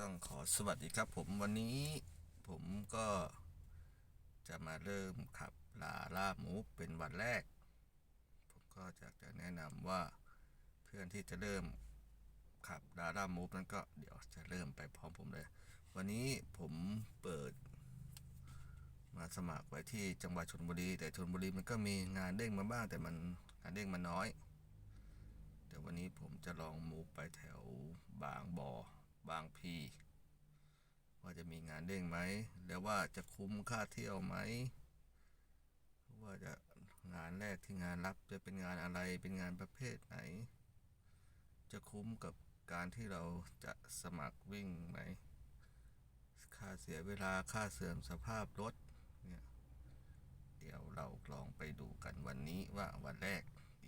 ต้องขอสวัสดีครับผมวันนี้ผมก็จะมาเริ่มขับลาล่ามูฟเป็นวันแรก ผมก็จะจะแนะนำว่าเพื่อนที่จะเริ่มขับลาล่ามูฟนั้นก็เดี๋ยวจะเริ่มไปพร้อมผมเลย วันนี้ผมเปิด มาสมัครไว้ที่จังหวัดชลบุรี แต่ชลบุรีมันก็มีงานเด้งมาบ้างแต่มันงานเด้งมันน้อยเดี๋ยววันนี้ผมจะลองมูฟไปแถวบางบ่อ บางพี ว่าจะมีงานเด้งไหม แล้วว่าจะคุ้มค่าเที่ยวไหม ว่าจะงานแรกที่งานรับจะเป็นงานอะไรเป็นงานประเภทไหน จะคุ้มกับการที่เราจะสมัครวิ่งไหม ค่าเสียเวลาค่าเสื่อมสภาพรถเนี่ยเดี๋ยวเราลองไปดูกันวันนี้ว่าวันแรก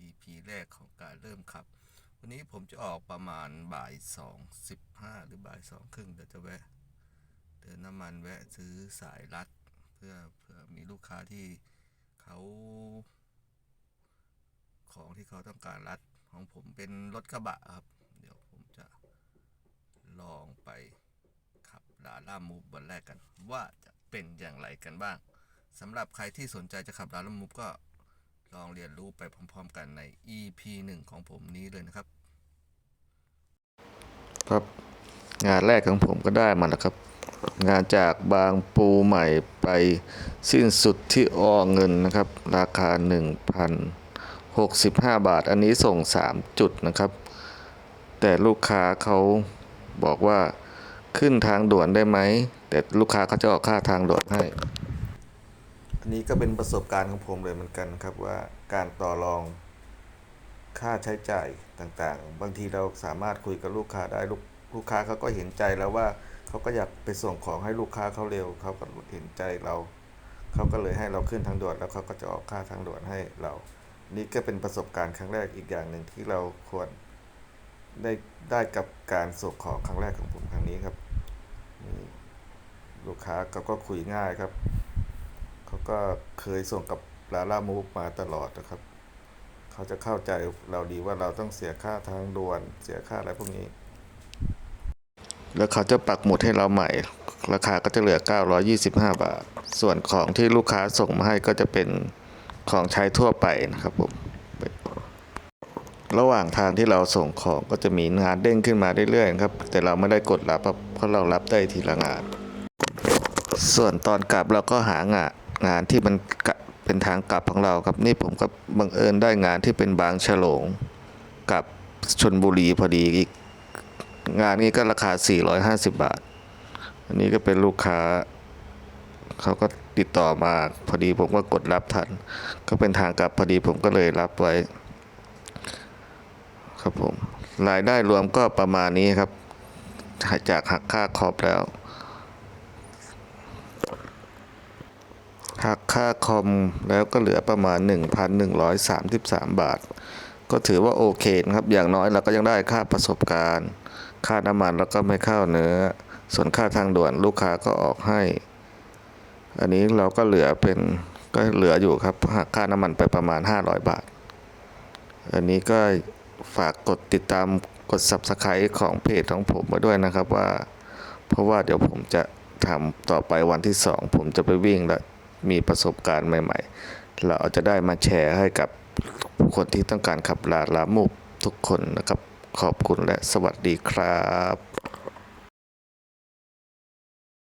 EP แรกของการเริ่มขับ วันนี้ผมจะออกประมาณบ่ายสองสิบห้าหรือบ่ายสองครึ่งเดี๋ยวจะแวะเติมน้ำมันแวะซื้อสายรัด เพื่อเพื่อมีลูกค้าที่เขาของที่เขาต้องการรัดของผมเป็นรถกระบะครับ เดี๋ยวผมจะลองไปขับลาล่ามูฟวันแรกกัน ว่าจะเป็นอย่างไรกันบ้างสำหรับใครที่สนใจจะขับลาล่ามูฟก็ ลองเรียนรู้ไปพร้อม ๆ กันใน EP 1 ของผมนี้เลยนะครับ ครับงานแรกของผมก็ได้มาแล้วครับ งานจากบางปูใหม่ไปสิ้นสุดที่อเงินนะครับ ราคา 1,065 บาท อันนี้ส่ง 3 จุดนะครับ แต่ลูกค้าเขาบอกว่าขึ้นทางด่วนได้ไหม แต่ลูกค้าเขาจะออกค่าทางด่วนให้ อันนี้ก็เป็นประสบการณ์ของผมเลยเหมือนกันครับว่าการต่อรองค่าใช้จ่ายต่างๆ บางทีเราสามารถคุยกับลูกค้าได้ลูกลูกค้าเขาก็เห็นใจแล้วว่าเขาก็อยากไปส่งของให้ลูกค้าเขาเร็วเขาก็เห็นใจเราเขาก็เลยให้เราขึ้นทางด่วนแล้วเขาก็จะออกค่าทางด่วนให้เรา นี่ก็เป็นประสบการณ์ครั้งแรกอีกอย่างหนึ่งที่เราควรได้ได้กับการส่งของครั้งแรกของผมครั้งนี้ครับ ลูกค้าเขาก็คุยง่ายครับ ก็เคยส่งกับลาล่ามูฟมาตลอดนะครับ เขาจะเข้าใจเราดีว่าเราต้องเสียค่าทางด่วน เสียค่าอะไรพวกนี้ แล้วเขาจะปักหมุดให้เราใหม่ ราคาก็จะเหลือ 925 บาท ส่วนของที่ลูกค้าส่งมาให้ก็จะเป็นของใช้ทั่วไปนะครับผมระหว่างทางที่เราส่งของก็จะมีงานเด้งขึ้นมาเรื่อยๆครับ แต่เราไม่ได้กดรับเพราะเรารับได้ทีละงาน ส่วนตอนกลับเราก็หางาน งานที่มันเป็นทางกลับของเราครับนี่ผมก็บังเอิญได้งานที่เป็นบางฉลงกับชนบุรีพอดีอีกงานนี้ก็ราคา 450 บาท อันนี้ก็เป็นลูกค้าเขาก็ติดต่อมาพอดีผมก็กดรับทัน ก็เป็นทางกลับพอดีผมก็เลยรับไว้ ครับผมรายได้รวมก็ประมาณนี้ครับ จากหักค่าคอปแล้ว หักค่าคอมแล้วก็เหลือประมาณ 1,133 บาท ก็ถือว่าโอเคนะครับ อย่างน้อยเราก็ยังได้ค่าประสบการณ์ ค่าน้ำมันแล้วก็ไม่เข้าเนื้อ ส่วนค่าทางด่วนลูกค้าก็ออกให้ อันนี้เราก็เหลือเป็นก็เหลืออยู่ครับหักค่าน้ำมันไปประมาณ 500 บาท อันนี้ก็ฝากกดติดตามกด subscribe ของเพจของผมมาด้วยนะครับว่า เพราะว่าเดี๋ยวผมจะทำต่อไปวันที่สองผมจะไปวิ่งแล้ว มีประสบการณ์ใหม่ ๆ เราจะได้มาแชร์ให้กับคนที่ต้องการขับลาลามุกทุกคนนะครับ ขอบคุณและสวัสดีครับ